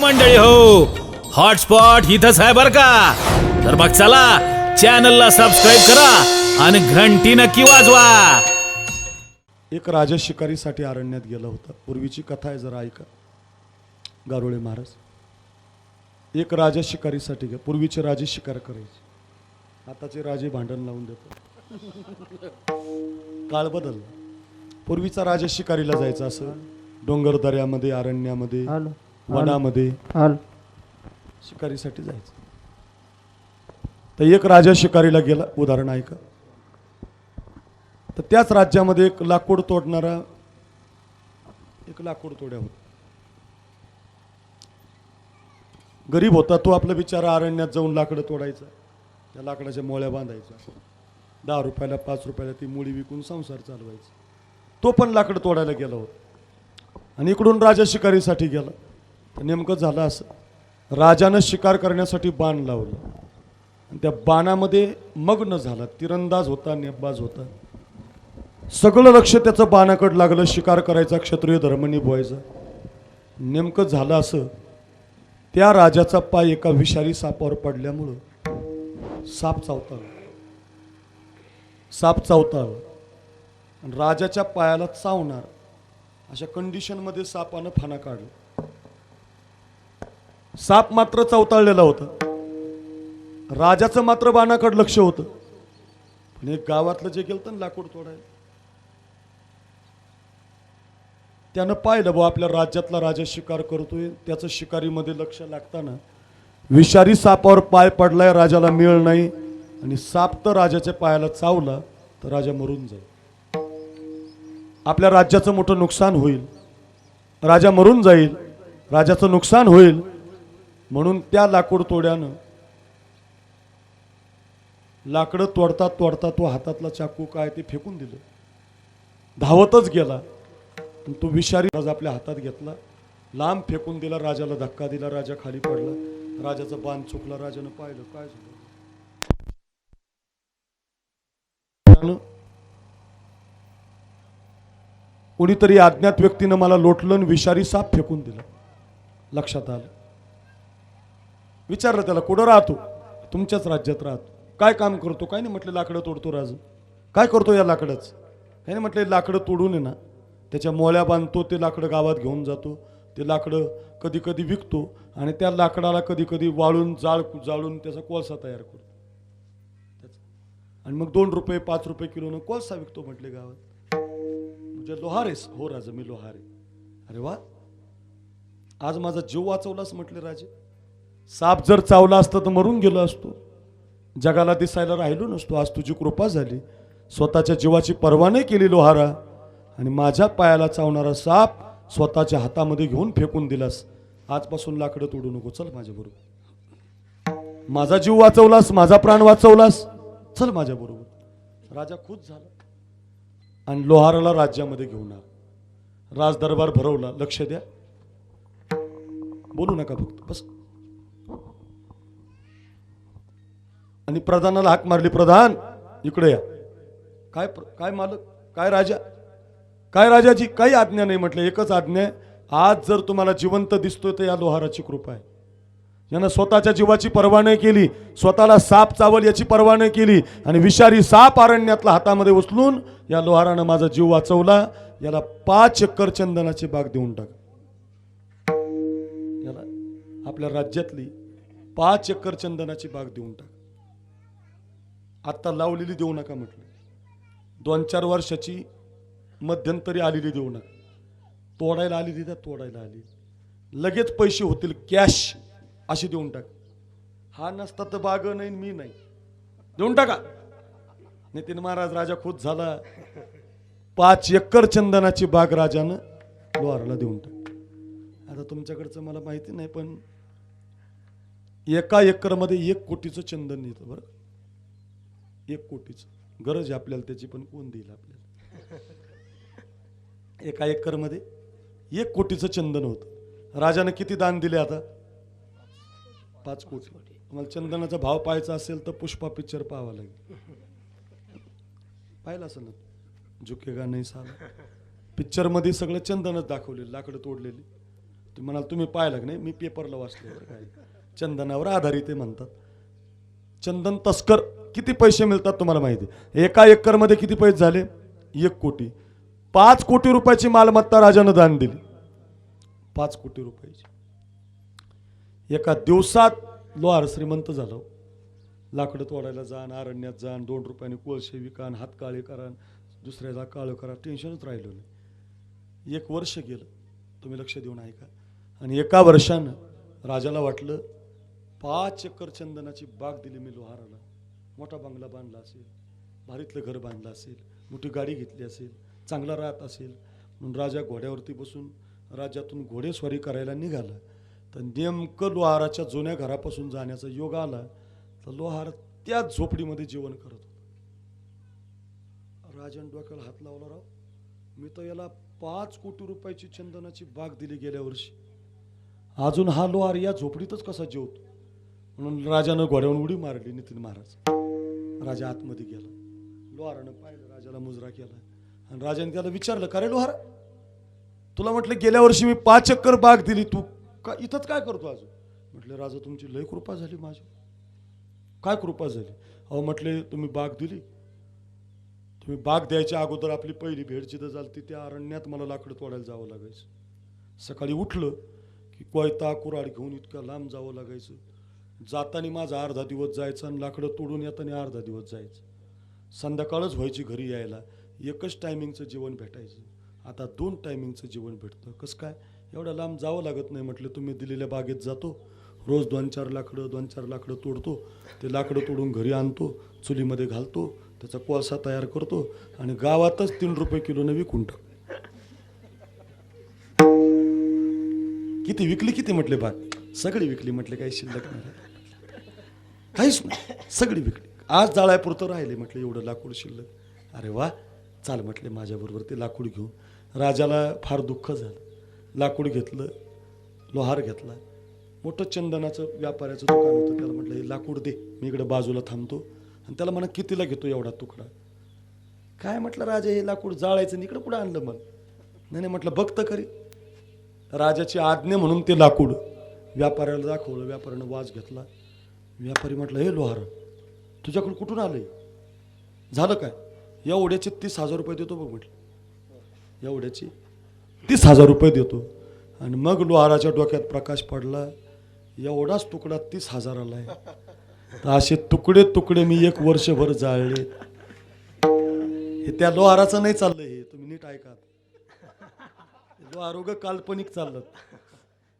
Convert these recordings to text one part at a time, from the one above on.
मंडळी हो. हॉटस्पॉट इथंच आहे बर का? तर मग चला चॅनलला सबस्क्राईब करा आणि घंटी नक्की वाजवा. एक राजा शिकारीसाठी अरण्यात गेला होता. पूर्वीची कथा आहे जरा ऐका. गारोळे महाराज. एक राजा शिकारीसाठी गेला पूर्वीचे राजे शिकार करायचे. आताचे राजे भांडण लावून देतात काळ बदलला. पूर्वीचा राजा शिकारीला जायचा असं डोंगर दऱ्यामध्ये अरण्यामध्ये वनामध्ये शिकारीसाठी जायचं. तर एक राजा शिकारीला गेला. उदाहरण ऐका. तर त्याच राज्यामध्ये एक लाकूड तोडणारा एक लाकूड तोड्या होता गरीब होता तो आपला बिचारा अरण्यात जाऊन लाकडं तोडायचा. त्या लाकडाच्या मोळ्या बांधायच्या दहा रुपयाला पाच रुपयाला ती मुळी विकून संसार चालवायचा. तो पण लाकडं तोडायला गेला होता. आणि इकडून राजा शिकारीसाठी गेला. तर नेमकं झालं असं. राजानं शिकार करण्यासाठी बाण लावलं. आणि त्या बाणामध्ये मग्न झाला. तिरंदाज होता नेबाज होता. सगळं लक्ष त्याचं बाणाकडं लागलं. शिकार करायचा क्षत्रिय धर्म निभवायचा नेमकं झालं असं. त्या राजाचा पाय एका विषारी सापावर पडल्यामुळं साप चावता साप चावताला. आणि राजाच्या पायाला चावणार. अशा कंडिशनमध्ये सापानं फाना काढला. साप मात्र चवताळलेला होता. राजाचं मात्र बाणाकडे लक्ष होतं. पण एक गावातलं जे गेलं ना लाकूड तोडायला त्यानं पाहिलं बुवा आपल्या राज्यातला राजा शिकार करतोय. त्याचं शिकारीमध्ये लक्ष लागताना विषारी सापावर पाय पडलाय राजाला मिळ नाही. आणि साप तर राजाच्या पायाला चावला तर राजा मरून जाईल. आपल्या राज्याचं मोठं नुकसान होईल. राजा मरून जाईल. राजाचं नुकसान होईल. म्हणून त्या लाकूड तोड्यानं लाकडं तोडता तोडता तो हातातला चाकू काय ते फेकून दिलं. धावतच गेला. तो विषारी राजा आपल्या हातात घेतला. लांब फेकून दिला राजाला धक्का दिला राजा खाली पडला. राजाचा बाण चुकला राजानं पाहिलं काय झालं? कोणीतरी अज्ञात व्यक्तीनं मला लोटलं आणि विषारी साप फेकून दिला. लक्षात आलं? विचारलं त्याला कुठं राहतो? तुमच्याच राज्यात राहतो. काय काम करतो? काय नाही म्हटलं लाकडं तोडतो राज. काय करतो या लाकडंच? काही नाही म्हटलं लाकडं तोडून आहे ना त्याच्या मोळ्या बांधतो ते लाकडं गावात घेऊन जातो ते लाकडं कधी कधी विकतो आणि त्या लाकडाला कधी कधी वाळून जाळ जाळून त्याचा कोळसा तयार करतो. त्याचा. आणि मग दोन रुपये पाच रुपये किलोनं कोळसा विकतो म्हटले गावात. म्हणजे लोहार हो राजा मी लोहार आहे. अरे वा. आज माझा जीव वाचवलास म्हटले राजे. साप जर चावला असता तर मरून गेलो असतो. जगाला दिसायला राहिलो नसतो. आज तुझी कृपा झाली. स्वतःच्या जीवाची पर्वा नाही केली लोहारा. आणि माझ्या पायाला चावणारा साप स्वतःच्या हातामध्ये घेऊन फेकून दिलास. आजपासून लाकडं तोडू नको. चल माझ्याबरोबर माझा जीव वाचवलास माझा प्राण वाचवलास. चल माझ्याबरोबर राजा खुश झाला. आणि लोहाराला राज्यामध्ये घेऊन आला. राजदरबार भरवला. लक्ष द्या. बोलू नका फक्त. बस. आणि प्रधानाला हाक मारली प्रधान इकडे या. काय प्र- काय मालक काय राजा? काय राजाची काही आज्ञा नाही म्हटलं. एकच आज्ञा आहे आज जर तुम्हाला जिवंत दिसतोय तर या लोहाराची कृपा आहे. यानं स्वतःच्या जीवाची पर्वा नाही केली स्वतःला साप चावल याची पर्वा नाही केली आणि विषारी साप अरण्यातला हातामध्ये उचलून या लोहारानं माझा जीव वाचवला. याला पाच एकर चंदनाची बाग देऊन टाक. याला आपल्या राज्यातली पाच एकर चंदनाची बाग देऊन टाक. आत्ता लावलेली देऊ नका म्हटलं. दोन चार वर्षाची मध्यंतरी आलेली देऊ नका. तोडायला आलेली त्या तोडायला आली. लगेच पैसे होतील कॅश अशी देऊन टाक. हा नसता तर बाग नाही मी नाही. देऊन टाका. नितीन महाराज राजा खुद झाला. पाच एकर चंदनाची बाग राजानं लोहाराला देऊन टाक. आता तुमच्याकडचं मला माहिती नाही पण एका एकरमध्ये एक कोटीचं चंदन येतं बरं. एक कोटीचं. गरज आहे आपल्याला त्याची पण कोण देईल आपल्याला? एका एकरमध्ये एक कोटीचं चंदन होतं. राजानं किती दान दिले आता? पाच कोटी. तुम्हाला चंदनाचा भाव पाहायचा असेल तर पुष्पा पिक्चर पाहावा लागेल. पाहिलं असेल ना? झुकेगा नाही साला पिक्चरमध्ये सगळं चंदनच दाखवलेलं लाकडं तोडलेली. तुम्ही म्हणाल तुम्ही पाहिलं का नाही? मी पेपरला वाचलं काय चंदनावर आधारित आहे म्हणतात. चंदन तस्कर किती पैसे मिळतात तुम्हाला माहिती एका एकरमध्ये किती पैसे झाले? एक कोटी. पाच कोटी रुपयाची मालमत्ता राजानं दान दिली. पाच कोटी रुपयाची. एका दिवसात लोहार श्रीमंत झालो. लाकडं तोडायला जाण अरण्यात जाण दोन रुपयाने कोळशे विकान हात काळे करा दुसऱ्याला काळं करा टेन्शनच राहिलं नाही. एक वर्ष गेलं. तुम्ही लक्ष देऊन ऐका. आणि एका वर्षानं राजाला वाटलं पाच एकर चंदनाची बाग दिली मी लोहाराला. मोठा बंगला बांधला असेल भारीतलं घर बांधलं असेल मोठी गाडी घेतली असेल चांगला राहत असेल म्हणून राजा घोड्यावरती बसून राज्यातून घोडेस्वारी करायला निघाला. तर नेमकं लोहाराच्या जुन्या घरापासून जाण्याचा योग आला तर लोहार त्याच झोपडीमध्ये जेवण करत होता. राजन डोक्याला हात लावला राव मी तर याला पाच कोटी रुपयाची चंदनाची बाग दिली गेल्या वर्षी. अजून हा लोहार या झोपडीतच कसा जेवतो? म्हणून राजानं घोड्यावरून उडी मारली नितीन महाराज. राजा आतमध्ये गेला. लोहारानं पाहिलं राजाला मुजरा केला. आणि राजाने त्याला विचारलं का रे लोहार? तुला म्हटलं गेल्या वर्षी मी पाच चक्कर बाग दिली तू का इथंच काय करतो अजून? म्हटलं राजा तुमची लय कृपा झाली माझी. काय कृपा झाली? अहो म्हटले तुम्ही बाग दिली. तुम्ही बाग द्यायच्या अगोदर आपली पहिली भेट जिथं झाली त्या अरण्यात मला लाकडं तोडायला जावं लागायचं. सकाळी उठलं की कोयता कुराड घेऊन इतक्या लांब जावं लागायचं. जाताना माझा अर्धा दिवस जायचा आणि लाकडं तोडून येताना अर्धा दिवस जायचं. संध्याकाळच व्हायची घरी यायला एकच टायमिंगचं जेवण भेटायचं. आता दोन टायमिंगचं जेवण भेटतं. कसं काय? एवढं लांब जावं लागत नाही म्हटलं तुम्ही दिलेल्या बागेत जातो. रोज दोन चार लाकडं दोन चार लाकडं तोडतो. ते लाकडं तोडून घरी आणतो चुलीमध्ये घालतो त्याचा कोळसा तयार करतो आणि गावातच तीन रुपये किलोनं विकून टाकतो. किती विकली किती म्हटले बाग सगळी विकली म्हटले काही शिल्लक नाही. काहीच नाही. सगळी विकली. आज जाळ्यापुरतं राहिले म्हटलं एवढं लाकूड शिल्लक. अरे वा चाल म्हटले माझ्याबरोबर ते लाकूड घेऊन. राजाला फार दुःख झालं. लाकूड घेतलं लोहार घेतला. मोठं चंदनाचं व्यापाऱ्याचं दुकान होतं. त्याला म्हटलं हे लाकूड दे मी इकडे बाजूला थांबतो. आणि त्याला म्हणा कितीला घेतो एवढा तुकडा? काय म्हटलं राजा हे लाकूड जाळायचं आणि इकडं कुठं आणलं मग? नाही नाही म्हटलं बघतं खरी. राजाची आज्ञा म्हणून ते लाकूड व्यापाऱ्याला दाखवलं. व्यापाऱ्यानं वाज घेतला. व्यापारी म्हटलं हे लोहार तुझ्याकडं कुठून आलंय? झालं काय? एवढ्याचे तीस हजार रुपये देतो बघ म्हटलं. एवढ्याची तीस हजार रुपये देतो. आणि मग लोहाराच्या डोक्यात प्रकाश पडला एवढाच तुकडा तीस हजाराला आहे. तर असे तुकडे तुकडे मी एक वर्षभर जाळले. हे त्या लोहाराचं नाही चाललंय हे तुम्ही नीट ऐका. लोहारोग आरोग्य काल्पनिक चाललं.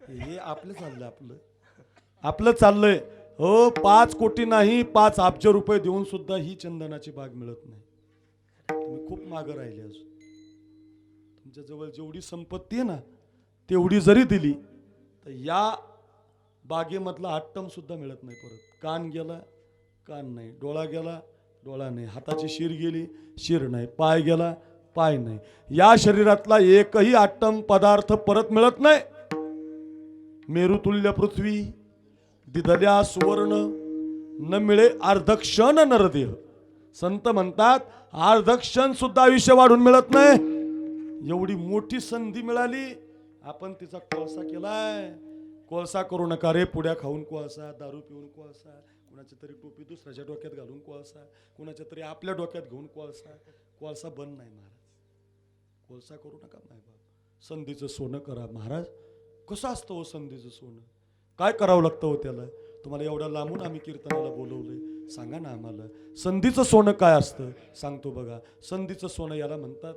हे आपलं चाललं आपलं. आपलं चाललंय. हो पाच कोटी नाही पाच अब्ज रुपये देऊन सुद्धा ही चंदनाची बाग मिळत नाही. तुम्ही खूप मागं राहिले अजून. तुमच्या जवळ जेवढी संपत्ती आहे ना तेवढी जरी दिली तर या बागेमधला आट्टम सुद्धा मिळत नाही परत. कान गेला कान नाही. डोळा गेला डोळा नाही. हाताची शिर गेली शिर नाही. पाय गेला पाय नाही. या शरीरातला एकही आट्टम पदार्थ परत मिळत नाही. मेरुतुल्य पृथ्वी दिदल्या सुवर्ण न मिळे अर्धक्षण नरदेह. संत म्हणतात अर्धक्षण सुद्धा आयुष्य वाढून मिळत नाही. एवढी मोठी संधी मिळाली आपण तिचा कोळसा केलाय. कोळसा करू नका रे पुड्या खाऊन कोळसा दारू पिऊन कोळसा कुणाच्या तरी टोपी दुसऱ्याच्या डोक्यात घालून कोळसा कुणाच्या तरी आपल्या डोक्यात घेऊन कोळसा. कोळसा बंद नाही महाराज. कोळसा करू नका माय बाप संधीचं सोनं करा महाराज. कसं असतं हो संधीचं सोनं? काय करावं लागतं हो त्याला? तुम्हाला एवढ्या लांबून आम्ही कीर्तनाला बोलवलंय. सांगा ना आम्हाला. संधीचं सोनं काय असतं? सांगतो बघा. संधीचं सोनं याला म्हणतात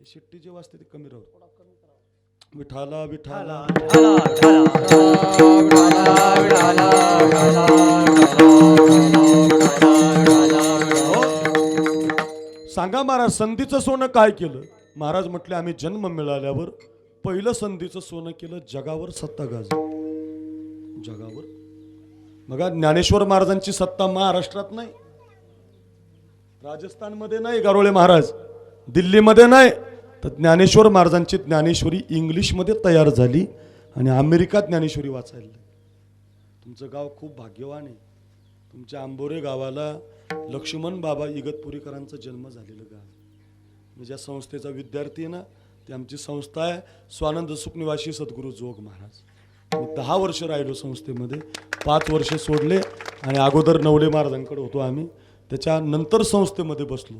हे शिट्टी जेव्हा असते ते कमी राहू विठाला विठाला. हो. सांगा महाराज संधीचं सोनं काय केलं? महाराज म्हटले आम्ही जन्म मिळाल्यावर पहिलं संधीचं सोनं केलं जगावर सत्ता गाज जगावर? बघा ज्ञानेश्वर महाराजांची सत्ता महाराष्ट्रात नाही. राजस्थानमध्ये नाही गारोळे महाराज. दिल्लीमध्ये नाही. तर ज्ञानेश्वर महाराजांची ज्ञानेश्वरी इंग्लिशमध्ये तयार झाली आणि अमेरिका ज्ञानेश्वरी वाचायला तुमचं गाव खूप भाग्यवान आहे. तुमच्या आंबोरे गावाला लक्ष्मण बाबा इगतपुरीकरांचा जन्म झालेलं गाव मी ज्या संस्थेचा विद्यार्थी आहे ना ती आमची संस्था आहे. स्वानंद सुखनिवासी सद्गुरू जोग महाराज. मी दहा वर्ष राहिलो संस्थेमध्ये पाच वर्ष सोडले आणि अगोदर नवले महाराजांकडे होतो आम्ही. त्याच्यानंतर संस्थेमध्ये बसलो.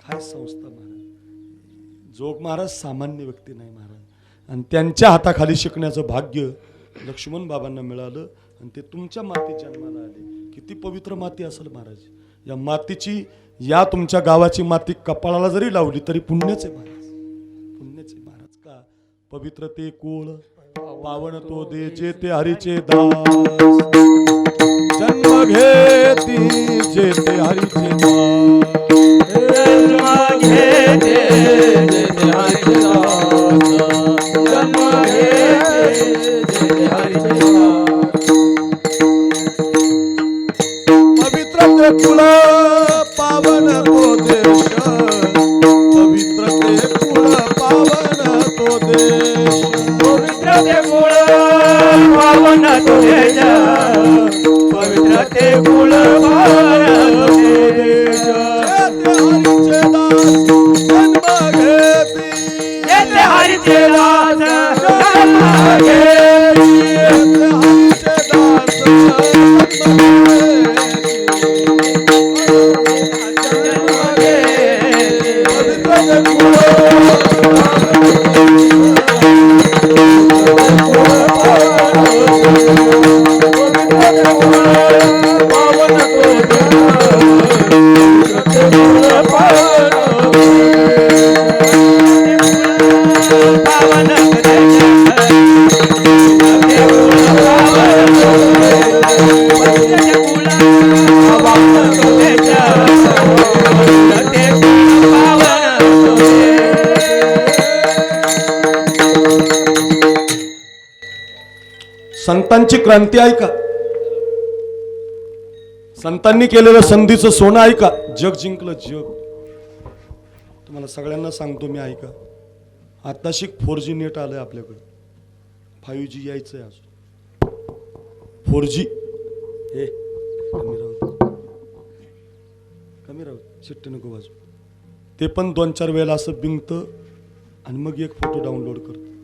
काय संस्था महाराज? जोग महाराज सामान्य व्यक्ती नाही महाराज. आणि त्यांच्या हाताखाली शिकण्याचं भाग्य लक्ष्मण बाबांना मिळालं आणि ते तुमच्या मातीत जन्माला आले. किती पवित्र माती असेल महाराज. या मातीची या तुमच्या गावाची माती कपाळाला जरी लावली तरी पुण्याचे महाराज. पुण्याचे महाराज. का? पवित्र ते कुळ पावन तो देचे ते हरीचे दास. संतांची क्रांती ऐका. संतांनी केलेलं संधीचं सोनं ऐका. जग जिंकलं जग. तुम्हाला सगळ्यांना सांगतो मी ऐका. आत्ताशी फोर जी नेट आलंय आपल्याकडे. फाईव्ह जी यायचंय अजून. Four G. हे कमी राहू कमी राहू शिट्टी नको बाजू ते पण दोन चार वेळेला असं बिंगतं आणि मग एक फोटो डाउनलोड करतं.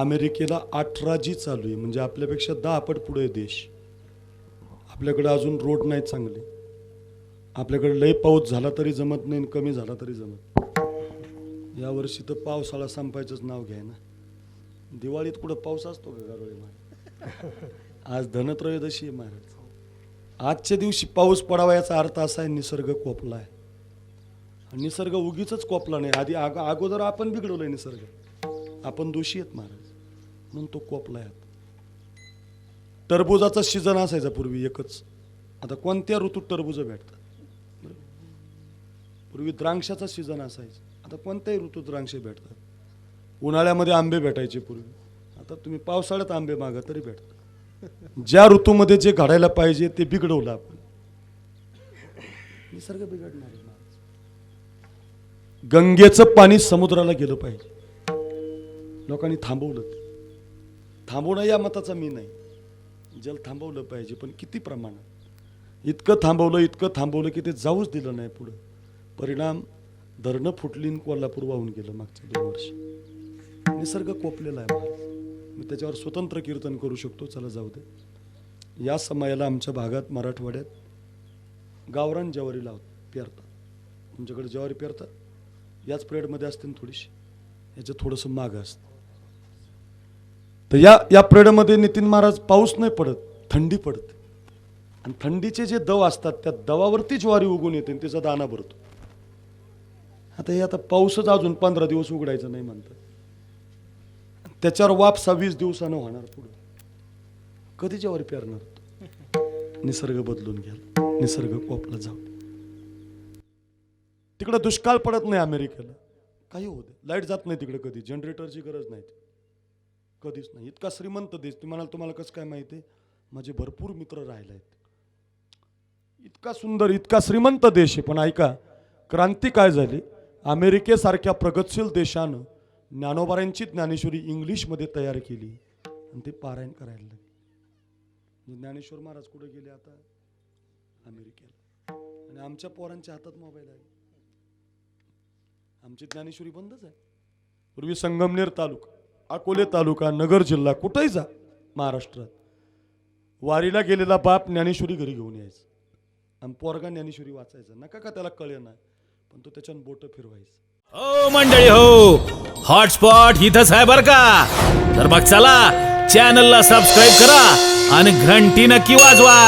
अमेरिकेला अठरा जी चालू आहे. म्हणजे आपल्यापेक्षा दहा पट पुढे देश. आपल्याकडे अजून रोड नाहीत चांगले. आपल्याकडे लय पाऊस झाला तरी जमत नाही आणि कमी झाला तरी जमत या वर्षी तर पावसाळा संपायचंच नाव घ्याय ना. दिवाळीत कुठं पाऊस असतो का गारोळी महाराज आज धनत्रयोदशी आहे महाराज. आजच्या दिवशी पाऊस पडावा याचा अर्थ असा आहे निसर्ग कोपला आहे निसर्ग उगीच कोपला नाही. आधी अग अगोदर आपण बिघडवलंय निसर्ग. आपण दोषी आहेत महाराज. म्हणून तो कोपला आहे. टरबुजाचा सीझन असायचा पूर्वी एकच. आता कोणत्या ऋतूत टरबुजं भेटतात? पूर्वी द्राक्षाचा सीझन असायचा. आता कोणत्याही ऋतूत द्राक्षे भेटतात? उन्हाळ्यामध्ये आंबे भेटायचे पूर्वी. आता तुम्ही पावसाळ्यात आंबे मागा तरी भेटतात. ज्या ऋतूमध्ये जे घडायला पाहिजे ते बिघडवलं आपण. निसर्ग बिघडणार आहे गंगेचं पाणी समुद्राला गेलं पाहिजे. लोकांनी थांबवलं थांबवणं या मताचा मी नाही. जल थांबवलं पाहिजे पण किती प्रमाणात? इतकं थांबवलं इतकं थांबवलं की ते जाऊच दिलं नाही पुढं. परिणाम धरणं फुटली कोल्हापूर वाहून गेलं मागच्या दोन वर्ष. निसर्ग कोपलेला आहे मी त्याच्यावर स्वतंत्र कीर्तन करू शकतो चला जाऊ दे. या समयाला आमच्या भागात मराठवाड्यात गावरान ज्वारी लावत पेरतात. तुमच्याकडे ज्वारी पेरतात? याच पिरियडमध्ये असते ना थोडीशी. याचं थोडंसं मागं असतं. तर या या पिरियडमध्ये नितीन महाराज पाऊस नाही पडत थंडी पडते. आणि थंडीचे जे दव असतात त्या दवावरती ज्वारी उगून येते आणि तिचा दाना भरतो. आता हे आता पाऊसच अजून पंधरा दिवस उघडायचा नाही म्हणतात. त्याच्यावर वाप वीस दिवसानं होणार पुढं. कधी ज्वारी पेरणार निसर्ग बदलून घ्याल निसर्ग कोपला जाऊ तिकडे दुष्काळ पडत नाही अमेरिकेला. काही होत लाइट जात नाही तिकडे कधी. जनरेटरची गरज नाही. कधीच नाही. इतका श्रीमंत देश तुम्ही म्हणाल तुम्हाला कसं काय माहिती आहे? माझे भरपूर मित्र राहिले आहेत. इतका सुंदर इतका श्रीमंत देश आहे. पण ऐका क्रांती काय झाली? अमेरिकेसारख्या प्रगतशील देशानं ज्ञानोबारांची ज्ञानेश्वरी इंग्लिशमध्ये तयार केली आणि ते पारायण करायला लागले. म्हणजे ज्ञानेश्वर महाराज कुठे गेले आता? अमेरिकेला. आणि आमच्या पोरांच्या हातात मोबाईल आहे. आमची ज्ञानेश्वरी बंदच आहे. पूर्वी संगमनेर तालुका. अकोले तालुका नगर जिल्हा कुठंही जा महाराष्ट्रात. वारीला गेलेला बाप ज्ञानेश्वरी घरी घेऊन यायचं. आणि पोरगा ज्ञानेश्वरी वाचायचा. नका का त्याला कळे ना पण तो त्याच्यानं बोट फिरवायचं. हो मंडळी हो. हॉटस्पॉट इथंच आहे बर का? तर मग चला चॅनलला सबस्क्राईब करा आणि घंटी नक्की वाजवा.